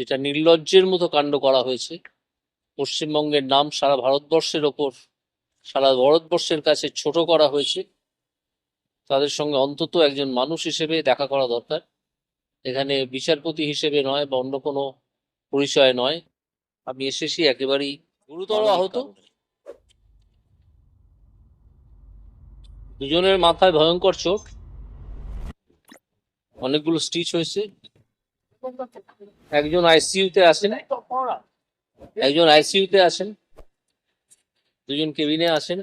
যেটা নির্লজ্জের মতো কাণ্ড করা হয়েছে পশ্চিমবঙ্গের নাম সারা ভারতবর্ষের ওপর সারা ভারতবর্ষের কাছে ছোট করা হয়েছে। তাদের সঙ্গে অন্তত একজন মানুষ হিসেবে দেখা করা দরকার। এখানে বিচারপতি হিসেবে নয় বা অন্য কোনো পরিচয় নয়। আমি এসেছি একেবারেই গুরুতর আহত। দুজনের মাথায় ভয়ঙ্কর চোট অনেকগুলো স্টিচ হয়েছে। একজন আইসিইউতে আছেন একজন আইসিইউতে আসেন। দুজন কেবিনে আসেন।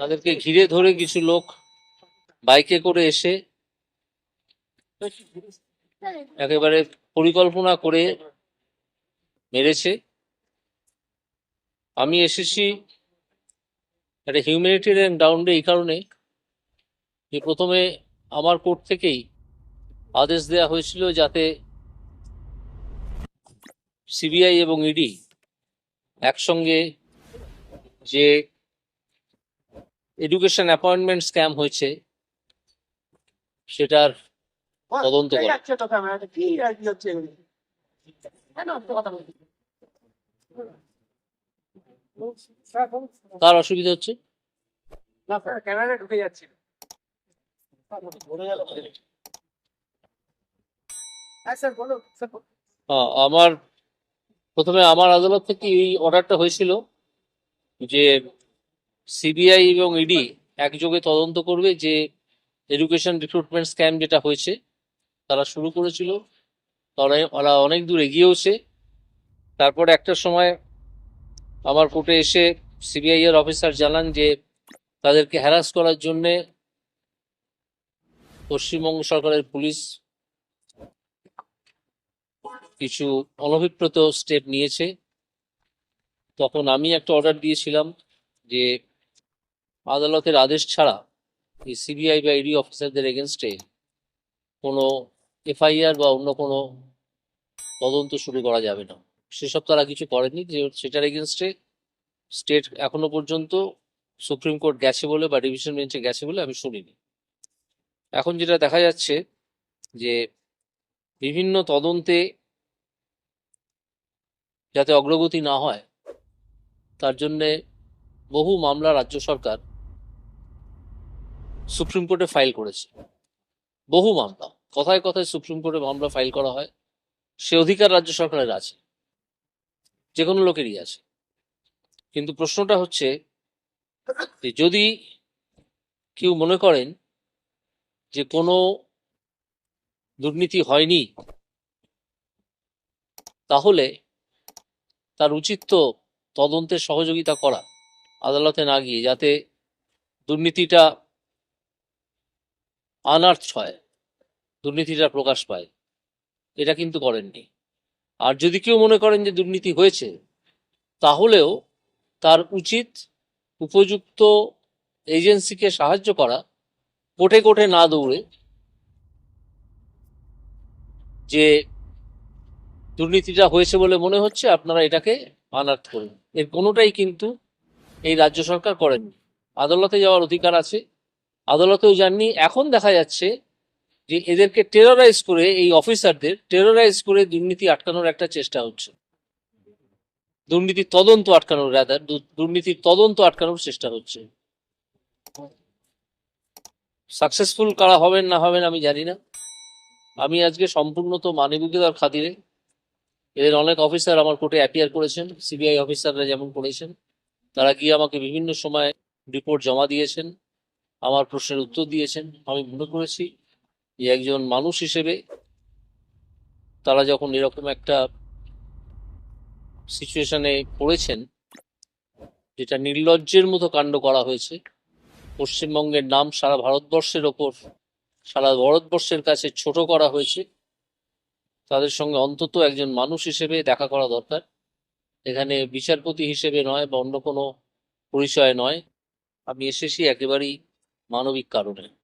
তাদেরকে ঘিরে ধরে কিছু লোক বাইকে করে এসে একেবারে পরিকল্পনা করে মেরেছে। আমি এসেছি একটা হিউম্যানিটেরিয়ান গ্রাউন্ডে এই কারণে যে প্রথমে আমার কোর্ট থেকেই আদেশ দেওয়া হয়েছিল যাতে সিবিআই এবং ইডি একসঙ্গে যে এডুকেশন অ্যাপয়েন্টমেন্ট স্ক্যাম হয়েছে সেটার তদন্ত করে। যাচ্ছে তো ক্যামেরাতে কি আর কি হচ্ছে এগুলো? কেন এত কথা বলছি? স্যার, বলুন। কার অসুবিধা হচ্ছে না স্যার ক্যামেরা ঢুকে যাচ্ছে হ্যাঁ স্যার বলুন স্যার বলুন। আহ, আমার প্রথমে আমার আদালত থেকে এই অর্ডারটা হয়েছিল যে সিবিআই এবং ইডি একযোগে তদন্ত করবে যে এডুকেশন রিক্রুটমেন্ট স্ক্যাম যেটা হয়েছে, তারা শুরু করেছিল। তারা অনেক দূর এগিয়েওছে। তারপরে একটা সময় আমার কোর্টে এসে সিবিআই এর অফিসার জানান যে তাদেরকে হ্যারাস করার জন্যে পশ্চিমবঙ্গ সরকারের পুলিশ কিছু অনভিপ্রত স্টেপ নিয়েছে। তখন আমি একটা অর্ডার দিয়েছিলাম যে আদালতের আদেশ ছাড়া এই সিবিআই বা ইডি অফিসারদের এগেনস্টে কোনো এফআইআর বা অন্য কোনো তদন্ত শুরু করা যাবে না। সেসব তারা কিছু করেনি যে সেটার এগেনস্টে স্টেট এখনও পর্যন্ত সুপ্রিম কোর্ট গেছে বলে বা ডিভিশন বেঞ্চে গেছে বলে আমি শুনিনি। এখন যেটা দেখা যাচ্ছে যে বিভিন্ন তদন্তে যাতে অগ্রগতি না হয়, তার জন্যে বহু মামলা রাজ্য সরকার সুপ্রিম কোর্টে ফাইল করেছে। বহু মামলা, কথায় কথায় সুপ্রিম কোর্টে মামলা ফাইল করা হয়, সে অধিকার রাজ্য সরকারের আছে যে কোনো লোকেরই আছে। কিন্তু প্রশ্নটা হচ্ছে যদি কেউ মনে করেন যে কোনো দুর্নীতি হয়নি, তাহলে তার উচিত তো তদন্তে সহযোগিতা করা আদালতে না গিয়ে, যাতে দুর্নীতিটা আনার্থ হয়, দুর্নীতিটা প্রকাশ পায়। এটা কিন্তু করেননি। আর যদি কেউ মনে করেন যে দুর্নীতি হয়েছে, তাহলেও তার উচিত উপযুক্ত এজেন্সিকে সাহায্য করা, কোটে কোটে না দৌড়ে, যে দুর্নীতিটা হয়েছে বলে মনে হচ্ছে, আপনারা এটাকে আনার্থ করুন। এর কোনোটাই কিন্তু এই রাজ্য সরকার করেননি আদালতে যাওয়ার অধিকার আছে। আদালতেও যাননি। এখন দেখা যাচ্ছে যে এদেরকে টেরোরাইজ করে, এই অফিসারদের টেরোরাইজ করে দুর্নীতি আটকানোর একটা চেষ্টা হচ্ছে। দুর্নীতির তদন্ত আটকানোর রাদার দুর্নীতির তদন্ত আটকানোর চেষ্টা হচ্ছে। সাকসেসফুল কারা হবেন না হবেন আমি জানি না। আমি আজকে সম্পূর্ণত মানবিকতার খাতিরে এদের অনেক অফিসার আমার কোর্টে অ্যাপিয়ার করেছেন সিবিআই অফিসাররা যেমন করেছেন, তারা গিয়ে আমাকে বিভিন্ন সময় রিপোর্ট জমা দিয়েছেন, আমার প্রশ্নের উত্তর দিয়েছেন। আমি মনে করেছি যে একজন মানুষ হিসেবে তারা যখন এরকম একটা সিচুয়েশনে পড়েছেন, যেটা নির্লজ্জের মতো কাণ্ড করা হয়েছে, পশ্চিমবঙ্গের নাম সারা ভারতবর্ষের ওপর, সারা ভারতবর্ষের কাছে ছোট করা হয়েছে তাদের সঙ্গে অন্তত একজন মানুষ হিসেবে দেখা করা দরকার। এখানে বিচারপতি হিসেবে নয় বা অন্য কোনো পরিচয় নয়। আমি এসেছি একেবারেই মানবিক কারণে।